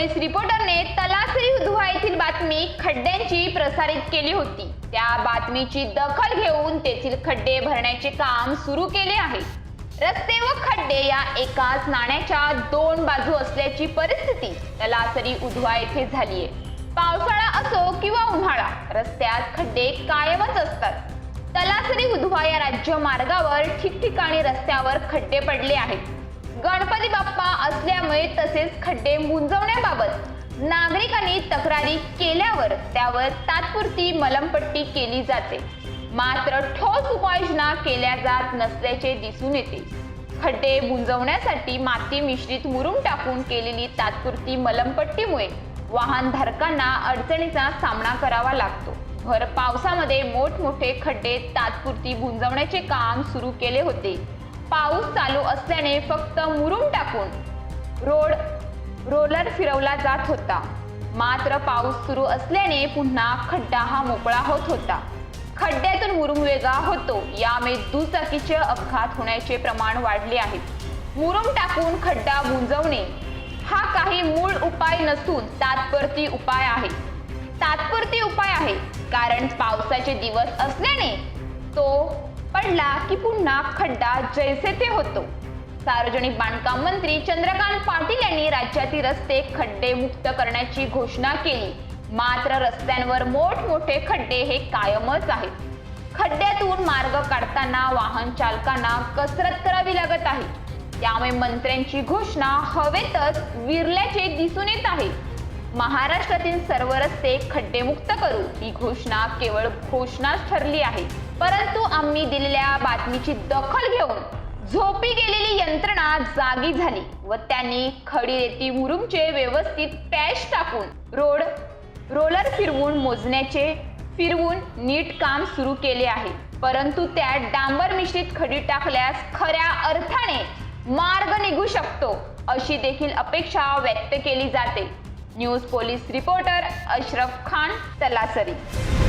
Police रिपोर्टरने Talasari Udhwa येथील बातमी खड्ड्यांची प्रसारित केली होती. त्या बातमीची दखल घेऊन तेथील खड्डे भरण्याचे काम सुरू केले आहे. रस्ते व खड्डे या एकाच नाण्याच्या दोन बाजू असल्याची परिस्थिती तलासरी उधवा येथे झालीय. पावसाळा असो किंवा उन्हाळा रस्त्यात खड्डे कायमच असतात. तलासरी उधवा या राज्य मार्गावर ठिकठिकाणी रस्त्यावर खड्डे पडले आहेत. गणपती बाप्पा असल्यामुळे तसेच खड्डे मुंजवण्याबाबत नागरिकांनी तक्रारी केल्यावर त्यावर तात्पुरती मलमपट्टी केली जाते. मात्र ठोस उपाययोजना केल्या जात नसल्याचे दिसून येते. खड्डे बुंजवण्यासाठी माती मिश्रित मुरुम टाकून केलेली तात्पुरती मलमपट्टीमुळे वाहनधारकांना अडचणीचा सामना करावा लागतो. भर पावसामध्ये मोठमोठे खड्डे तात्पुरती बुंजवण्याचे काम सुरू केले होते. पाऊस चालू असल्याने फक्त मुरुम टाकून रोड रोलर फिरवला जात होता. मात्र पाऊस सुरू असल्याने पुन्हा खड्डा हा मोकळा होत होता. खड्ड्यातून मुरुम वेगळा होतो. यामुळे दुचाकीचे अपघात होण्याचे प्रमाण वाढले आहे. मुरुम टाकून खड्डा बुंजवणे हा काही मूळ उपाय नसून तात्पुरती उपाय आहे. तात्पुरती उपाय आहे. कारण पावसाचे दिवस असल्याने तो पडला की पुन्हा खड्डा जैसे ते होतो. सार्वजनिक बांधकाम मंत्री चंद्रकांत पाटील यांनी राज्यातील रस्ते खड्डे मुक्त करण्याची घोषणा केली. मात्र रस्त्यांवर मोठमोठे खड्डे हे कायमच आहेत. खड्ड्यातून मार्ग काढताना वाहन चालकांना कसरत करावी लागत आहे. त्यामुळे मंत्र्यांची घोषणा हवेतच विरल्याचे दिसून येत आहे. महाराष्ट्रातील सर्व रस्ते खड्डेमुक्त करू ही घोषणा केवळ घोषणाच ठरली आहे. परंतु आम्ही दिलेल्या बातमीची दखल घेऊन झोपी गेलेली यंत्रणा जागी झाली व त्यांनी खडी रेती मुरुमचे व्यवस्थित पॅच टाकून रोड रोलर फिरवून मोजण्याचे फिरवून नीट काम सुरू केले आहे. परंतु त्यात डांबर मिश्रित खडी टाकल्यास खऱ्या अर्थाने मार्ग निघू शकतो अशी देखील अपेक्षा व्यक्त केली जाते. News police reporter Ashraf Khan Talasari